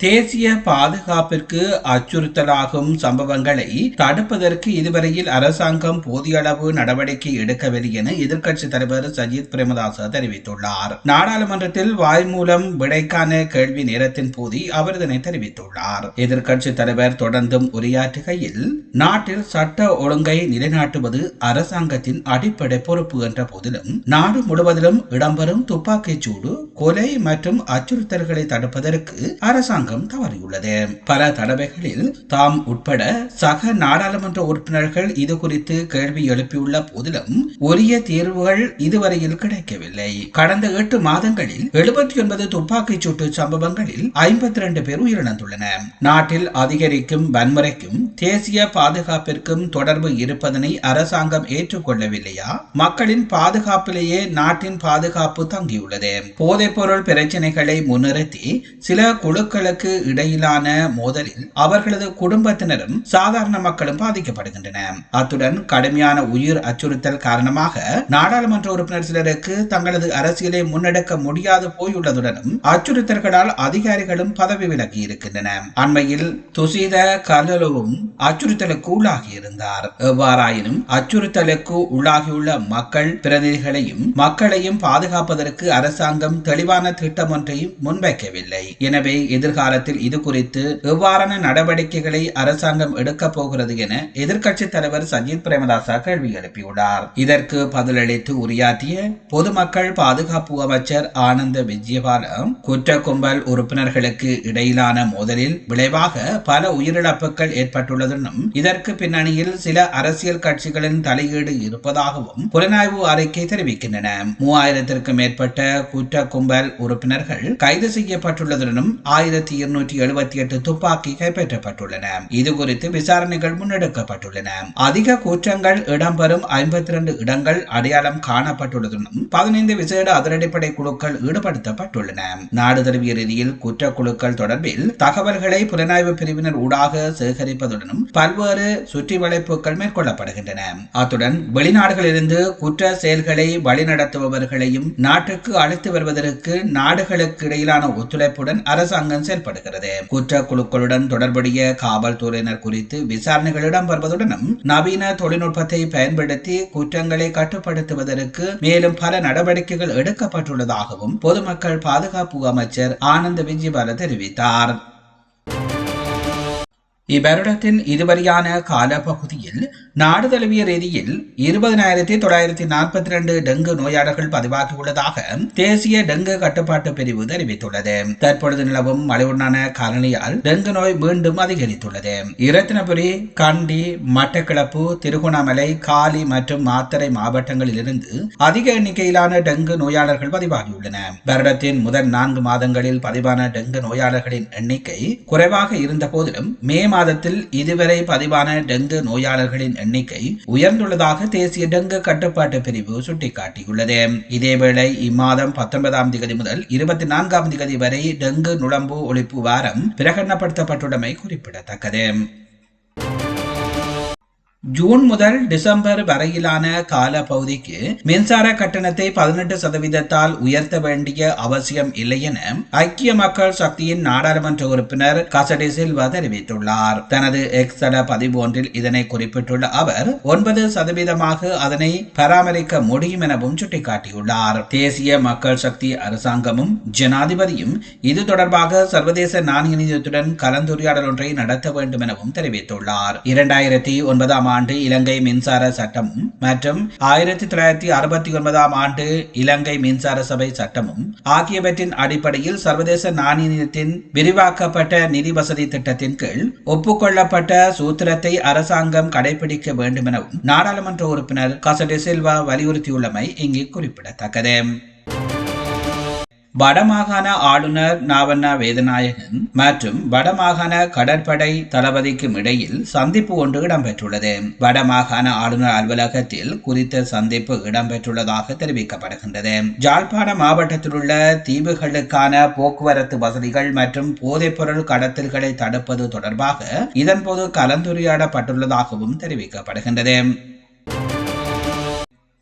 தேசிய பாதுகாப்பிற்கு அச்சுறுத்தலாகும் சம்பவங்களை தடுப்பதற்கு இதுவரையில் அரசாங்கம் போதிய அளவு நடவடிக்கை எடுக்கவில்லை என எதிர்க்கட்சித் தலைவர் சஜித் பிரேமதாச தெரிவித்துள்ளார். நாடாளுமன்றத்தில் வாய் மூலம் விடைக்கான கேள்வி நேரத்தின் போது அவர் இதனை தெரிவித்துள்ளார். எதிர்க்கட்சித் தலைவர் தொடர்ந்தும் உரையாற்றுகையில் நாட்டில் சட்ட ஒழுங்கை நிலைநாட்டுவது அரசாங்கத்தின் அடிப்படை பொறுப்பு என்ற போதிலும் நாடு முழுவதிலும் இடம்பெறும் துப்பாக்கிச் சூடு கொலை மற்றும் அச்சுறுத்தல்களை தடுப்பதற்கு அரசாங்கம் அரசாங்கம் தவறியுள்ளது. பல தடவைகளில் தாம் உட்பட சக நாடாளுமன்ற உறுப்பினர்கள் இது குறித்து கேள்வி எழுப்பியுள்ள போதிலும் உரிய தீர்வுகள் இதுவரையில் கிடைக்கவில்லை. கடந்த எட்டு மாதங்களில் எழுபத்தி ஒன்பது துப்பாக்கிச் சூட்டு சம்பவங்களில் ஐம்பத்தி இரண்டு பேர் உயிரிழந்துள்ளனர் நாட்டில் அதிகரிக்கும் வன்முறைக்கும் தேசிய பாதுகாப்பிற்கும் தொடர்பு இருப்பதனை அரசாங்கம் ஏற்றுக்கொள்ளவில்லையா? மக்களின் பாதுகாப்பிலேயே நாட்டின் பாதுகாப்பு தங்கியுள்ளது. போதைப்பொருள் பிரச்சனைகளை முன்னிறுத்தி சில குழுக்களுக்கு இடையிலான மோதலில் அவர்களது குடும்பத்தினரும் சாதாரண மக்களும் பாதிக்கப்படுகின்றன. அத்துடன் கடுமையான உயிர் அச்சுறுத்தல் காரணமாக நாடாளுமன்ற உறுப்பினர் சிலருக்கு தங்களது அரசியலை முன்னெடுக்க முடியாது போயுள்ளதுடனும் அச்சுறுத்தல்களால் அதிகாரிகளும் பதவி விலகி இருக்கின்றன. அண்மையில் துசித கலலுவும் அச்சுறுத்தலுக்கு உள்ளாகி இருந்தார். எவ்வாறாயினும் அச்சுறுத்தலுக்கு உள்ளாகியுள்ள மக்கள் பிரதிநிதிகளையும் மக்களையும் பாதுகாப்பதற்கு அரசாங்கம் தெளிவான திட்டம் ஒன்றையும் முன்வைக்கவில்லை. எனவே எதிர்கால காலத்தில் இது குறித்து எவ்வாறான நடவடிக்கைகளை அரசாங்கம் எடுக்கப் போகிறது என எதிர்க்கட்சி தலைவர் சஜித் பிரேமதாசா கேள்வி எழுப்பியுள்ளார். இதற்கு பதிலளித்து உரையாற்றிய பொதுமக்கள் பாதுகாப்பு அமைச்சர் ஆனந்த விஜயபாலம் குற்ற கும்பல் உறுப்பினர்களுக்கு இடையிலான மோதலில் விளைவாக பல உயிரிழப்புகள் ஏற்பட்டுள்ளதுடன் இதற்கு பின்னணியில் சில அரசியல் கட்சிகளின் தலையீடு இருப்பதாகவும் புலனாய்வு அறிக்கை தெரிவிக்கின்றன. மூவாயிரத்திற்கும் மேற்பட்ட குற்ற கும்பல் உறுப்பினர்கள் கைது செய்யப்பட்டுள்ளதுடனும் ஆயிரத்தி இருநூற்றி எழுபத்தி எட்டு துப்பாக்கி கைப்பற்றப்பட்டுள்ளன இது குறித்து விசாரணைகள் முன்னெடுக்கப்பட்டுள்ளன. அதிக குற்றங்கள் இடம்பெறும் ஐம்பத்தி இரண்டு இடங்கள் அடையாளம் காணப்பட்டுள்ளதுடன் பதினைந்து விசேட அதிரடிப்படை குழுக்கள் ஈடுபடுத்தப்பட்டுள்ளன. நாடு தழுவிய ரீதியில் குற்ற குழுக்கள் தொடர்பில் தகவல்களை புலனாய்வு பிரிவினர் ஊடாக சேகரிப்பதுடனும் பல்வேறு சுற்றி வளைப்புகள் மேற்கொள்ளப்படுகின்றன. அத்துடன் வெளிநாடுகளிலிருந்து குற்ற செயல்களை வழிநடத்துபவர்களையும் நாட்டுக்கு அழைத்து வருவதற்கு நாடுகளுக்கு இடையிலான ஒத்துழைப்புடன் அரசாங்கம் செயல்படுகிறது. குற்ற குழுக்களுடன் தொடர்புடைய காவல்துறையினர் குறித்து விசாரணைகள் இடம்பெறுவதுடனும் நவீன தொழில்நுட்பத்தை பயன்படுத்தி குற்றங்களை கட்டுப்படுத்துவதற்கு மேலும் பல நடவடிக்கைகள் எடுக்கப்பட்டுள்ளதாகவும் பொதுமக்கள் பாதுகாப்பு அமைச்சர் ஆனந்த விஜயபால தெரிவித்தார். இவ்வருடத்தின் இதுவரையான காலப்பகுதியில் நாடு தழுவிய ரீதியில் இருபதனாயிரத்தி தொள்ளாயிரத்தி நாற்பத்தி ரெண்டு டெங்கு நோயாளர்கள் பதிவாகியுள்ளதாக தேசிய டெங்கு கட்டுப்பாட்டு பிரிவு தெரிவித்துள்ளது. தற்பொழுது நிலவும் மழையுடனான காலனியால் டெங்கு நோய் மீண்டும் அதிகரித்துள்ளது. இரத்தினபுரி கண்டி மட்டக்கிளப்பு திருகோணமலை காலி மற்றும் மாத்தரை மாவட்டங்களில் இருந்து அதிக எண்ணிக்கையிலான டெங்கு நோயாளர்கள் பதிவாகியுள்ளன. வருடத்தின் முதல் நான்கு மாதங்களில் பதிவான டெங்கு நோயாளர்களின் எண்ணிக்கை குறைவாக இருந்த போதிலும் மே மாதத்தில் இதுவரை பதிவான டெங்கு நோயாளர்களின் எண்ணிக்கை உயர்ந்துள்ளதாக தேசிய டெங்கு கட்டுப்பாட்டு பிரிவு சுட்டிக்காட்டியுள்ளது. இதேவேளை இம்மாதம் பத்தொன்பதாம் தேதி முதல் இருபத்தி நான்காம் தேதி வரை டெங்கு நுழம்பு ஒழிப்பு வாரம் பிரகடனப்படுத்தப்பட்டுள்ளமை குறிப்பிடத்தக்கது. ஜூன் முதல் டிசம்பர் வரையிலான கால பகுதிக்கு மின்சார கட்டணத்தை பதினெட்டு சதவீதத்தால் உயர்த்த வேண்டிய அவசியம் இல்லை என ஐக்கிய மக்கள் சக்தியின் நாடாளுமன்ற உறுப்பினர் கசடி சில்வா தெரிவித்துள்ளார். தனது எக்ஸ் தட பதிவு ஒன்றில் இதனை குறிப்பிட்டுள்ள அவர் ஒன்பது சதவீதமாக அதனை பராமரிக்க முடியும் எனவும் சுட்டிக்காட்டியுள்ளார். தேசிய மக்கள் சக்தி அரசாங்கமும் ஜனாதிபதியும் இது தொடர்பாக சர்வதேச நாணய நிதியத்துடன் கலந்துரையாடல் ஒன்றை நடத்த வேண்டும் எனவும் தெரிவித்துள்ளார். இரண்டாயிரத்தி ஒன்பதாம் ஆண்டு இலங்கை மின்சார சட்டமும் மற்றும் ஆயிரத்தி தொள்ளாயிரத்தி அறுபத்தி ஒன்பதாம் ஆண்டு இலங்கை மின்சார சபை சட்டமும் ஆகியவற்றின் அடிப்படையில் சர்வதேச நாணயத்தின் விரிவாக்கப்பட்ட நிதி வசதி திட்டத்தின் கீழ் ஒப்புக்கொள்ளப்பட்ட சூத்திரத்தை அரசாங்கம் கடைபிடிக்க வேண்டும் எனவும் நாடாளுமன்ற உறுப்பினர் கசடி சில்வா வலியுறுத்தியுள்ளமை இங்கு குறிப்பிடத்தக்கது. வடமாகாண ஆளுநர் நாவண்ணா வேதநாயகன் மற்றும் வடமாகாண கடற்படை தளபதிக்கும் இடையில் சந்திப்பு ஒன்று இடம்பெற்றுள்ளது. வடமாகாண ஆளுநர் அலுவலகத்தில் குறித்த சந்திப்பு இடம்பெற்றுள்ளதாக தெரிவிக்கப்படுகின்றது. ஜாழ்ப்பாண மாவட்டத்தில் உள்ள தீவுகளுக்கான போக்குவரத்து வசதிகள் மற்றும் போதைப்பொருள் கடத்தல்களை தடுப்பது தொடர்பாக இதன்போது கலந்துரையாடப்பட்டுள்ளதாகவும் தெரிவிக்கப்படுகின்றது.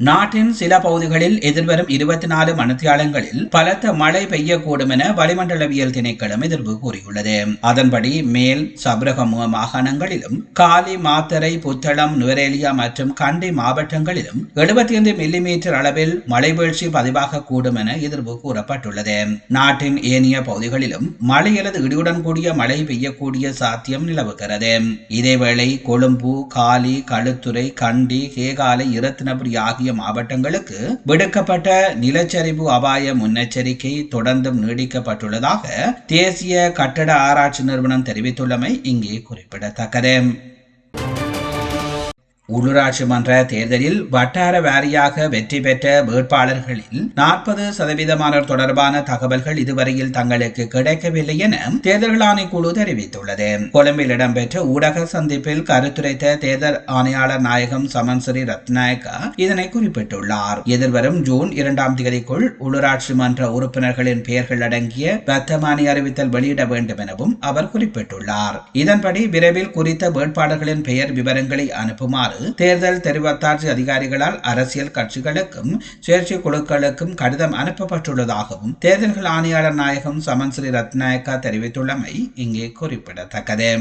நாட்டின் சில பகுதிகளில் எதிர்வரும் இருபத்தி நாலு மணித்தியாலங்களில் பலத்த மழை பெய்யக்கூடும் என வளிமண்டலவியல் திணைக்களம் எதிர்ப்பு கூறியுள்ளது. அதன்படி மேல் சபரகமுக மாகாணங்களிலும் காலி மாத்தரை புத்தளம் நுவரேலியா மற்றும் கண்டி மாவட்டங்களிலும் எழுபத்தி ஐந்து மில்லிமீட்டர் அளவில் மழை வீழ்ச்சி பதிவாகக்கூடும் என எதிர்ப்பு கூறப்பட்டுள்ளது. நாட்டின் ஏனைய பகுதிகளிலும் மழை அல்லது இடியுடன் கூடிய மழை பெய்யக்கூடிய சாத்தியம் நிலவுகிறது. இதேவேளை கொழும்பு காலி களுத்துறை கண்டி கேகாலை இரத்தினபுரி ஆகிய ஆகிய மாவட்டங்களுக்கு விடுக்கப்பட்ட நிலச்சரிவு அபாய முன்னெச்சரிக்கை தொடர்ந்தும் நீடிக்கப்பட்டுள்ளதாக தேசிய கட்டட ஆராய்ச்சி நிறுவனம் தெரிவித்துள்ளமை இங்கே குறிப்பிடத்தக்கது. உள்ளூராட்சி மன்ற தேர்தலில் வட்டார வாரியாக வெற்றி பெற்ற வேட்பாளர்களில் நாற்பது சதவீதமானோர் தொடர்பான தகவல்கள் இதுவரையில் தங்களுக்கு கிடைக்கவில்லை என தேர்தல் ஆணைக்குழு தெரிவித்துள்ளது. கொழும்பில் இடம்பெற்ற ஊடக சந்திப்பில் கருத்துரைத்த தேர்தல் ஆணையாளர் நாயகம் சமன்சரி ரத்நாயக்கா இதனை குறிப்பிட்டுள்ளார். எதிர்வரும் ஜூன் இரண்டாம் தேதிக்குள் உள்ளூராட்சி மன்ற உறுப்பினர்களின் பெயர்கள் அடங்கிய வர்த்தமானி அறிவித்தல் வெளியிட வேண்டும் எனவும் அவர் குறிப்பிட்டுள்ளார். இதன்படி விரைவில் குறித்த வேட்பாளர்களின் பெயர் விவரங்களை அனுப்புமாறு தேர்தல் தெரிவத்தாட்சி அதிகாரிகளால் அரசியல் கட்சிகளுக்கும் சுயேட்சை குழுக்களுக்கும் கடிதம் அனுப்பப்பட்டுள்ளதாகவும் தேர்தல்கள் ஆணையாளர் நாயகம் சமன் ஸ்ரீ ரத்நாயக்கா தெரிவித்துள்ளமை இங்கே குறிப்பிடத்தக்கது.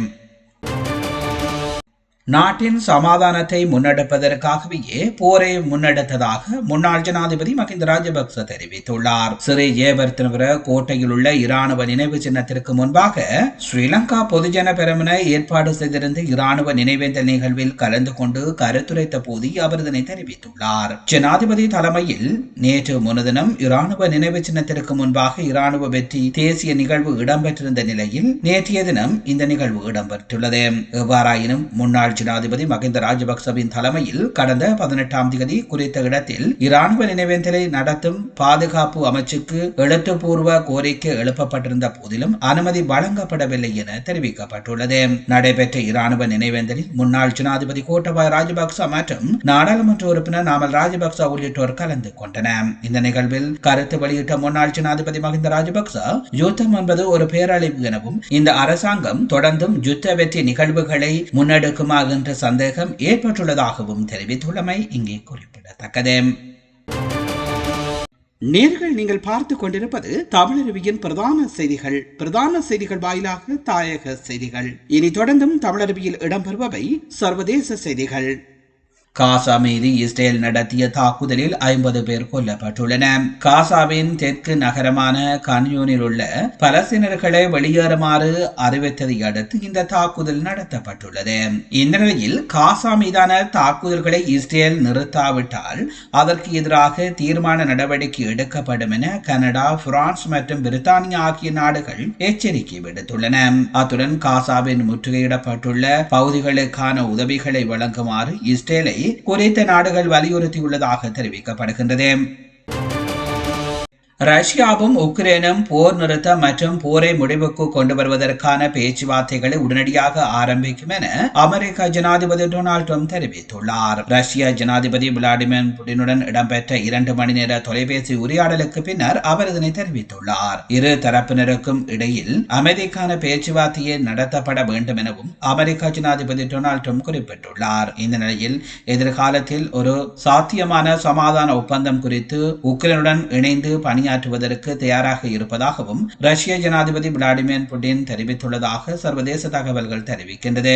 நாட்டின் சமாதானத்தை முன்னெடுப்பதற்காகவே போரை முன்னெடுத்ததாக முன்னாள் ஜனாதிபதி மஹிந்த ராஜபக்ச தெரிவித்துள்ளார். சிறி ஜெயவர்த்தனபுர கோட்டையில் உள்ள இராணுவ நினைவு சின்னத்திற்கு முன்பாக ஸ்ரீலங்கா பொதுஜன பெருமன ஏற்பாடு செய்திருந்த இராணுவ நினைவேந்தல் நிகழ்வில் கலந்து கொண்டு கருத்துரைத்த போது அவர் இதனை தெரிவித்துள்ளார். ஜனாதிபதி தலைமையில் நேற்று முன்தினம் இராணுவ நினைவு சின்னத்திற்கு முன்பாக இராணுவ வெற்றி தேசிய நிகழ்வு இடம்பெற்றிருந்த நிலையில் நேற்றைய தினம் இந்த நிகழ்வு இடம்பெற்றுள்ளது. எவ்வாறாயினும் முன்னாள் முன்னாள் ஜனாதிபதி மகிந்த ராஜபக்சவின் தலைமையில் கடந்த பதினெட்டாம் தேதி குறித்த இடத்தில் இராணுவ நினைவேந்தலை நடத்தும் பாதுகாப்பு அமைச்சுக்கு எழுத்துப்பூர்வ கோரிக்கை எழுப்பப்பட்டிருந்த போதிலும் அனுமதி வழங்கப்படவில்லை என தெரிவிக்கப்பட்டுள்ளது. நடைபெற்ற இராணுவ நினைவேந்தலில் முன்னாள் ஜனாதிபதி கோட்டபாய ராஜபக்ச மற்றும் நாடாளுமன்ற உறுப்பினர் நாமல் ராஜபக்ச உள்ளிட்டோர் கலந்து கொண்டனர் இந்த நிகழ்வில் கருத்து வெளியிட்ட முன்னாள் ஜனாதிபதி மகிந்த ராஜபக்ச யுத்தம் என்பது ஒரு பேரழிவு எனவும் இந்த அரசாங்கம் தொடர்ந்தும் யுத்த வெற்றி நிகழ்வுகளை முன்னெடுக்குமா என்ற சந்தேகம் ஏற்பட்டுள்ளதாகவும் தெரிவித்துள்ளமை இங்கே குறிப்பிடத்தக்கது. நேர்கள் நீங்கள் பார்த்து கொண்டிருப்பது தமிழருவியின் பிரதான செய்திகள். பிரதான செய்திகள் வாயிலாக தாயக செய்திகள். இனி தொடர்ந்தும் தமிழருவியில் இடம்பெறுபவை சர்வதேச செய்திகள். காசா மீது இஸ்ரேல் நடத்திய தாக்குதலில் ஐம்பது பேர் கொல்லப்பட்டுள்ளன. காசாவின் தெற்கு நகரமான கன்யூனில் உள்ள பலஸ்தீனர்களை வெளியேறுமாறு அறிவித்ததை அடுத்து இந்த தாக்குதல் நடத்தப்பட்டுள்ளது. இந்த நிலையில் காசா மீதான தாக்குதல்களை இஸ்ரேல் நிறுத்தாவிட்டால் அதற்கு எதிராக தீர்மான நடவடிக்கை எடுக்கப்படும் என கனடா பிரான்ஸ் மற்றும் பிரித்தானியா ஆகிய நாடுகள் எச்சரிக்கை விடுத்துள்ளன. அத்துடன் காசாவின் முற்றுகையிடப்பட்டுள்ள பகுதிகளுக்கான உதவிகளை வழங்குமாறு இஸ்ரேலை குறித்த நாடுகள் வலியுறுத்தியுள்ளதாக தெரிவிக்கப்படுகின்றது. ரஷ்யாவும் உக்ரைனும் போர் நிறுத்தம் மற்றும் போரை முடிவுக்கு கொண்டு வருவதற்கான பேச்சுவார்த்தைகளை உடனடியாக ஆரம்பிக்கும் என அமெரிக்க ஜனாதிபதி டொனால்ட் ட்ரம்ப் தெரிவித்துள்ளார். ரஷ்ய ஜனாதிபதி விளாடிமிர் புடினுடன் இடம்பெற்ற இரண்டு மணி நேர தொலைபேசி உரையாடலுக்கு பின்னர் அவர் இதனை தெரிவித்துள்ளார். இரு தரப்பினருக்கும் இடையில் அமைதிக்கான பேச்சுவார்த்தையை நடத்தப்பட வேண்டும் எனவும் அமெரிக்க ஜனாதிபதி டொனால்ட் ட்ரம்ப் குறிப்பிட்டுள்ளார். இந்த நிலையில் எதிர்காலத்தில் ஒரு சாத்தியமான சமாதான ஒப்பந்தம் குறித்து உக்ரைனுடன் இணைந்து பணி பணியாற்றுவதற்கு தயாராக இருப்பதாகவும் ரஷ்ய ஜனாதிபதி விளாடிமிர் புட்டின் தெரிவித்துள்ளதாக சர்வதேச தகவல்கள் தெரிவிக்கின்றது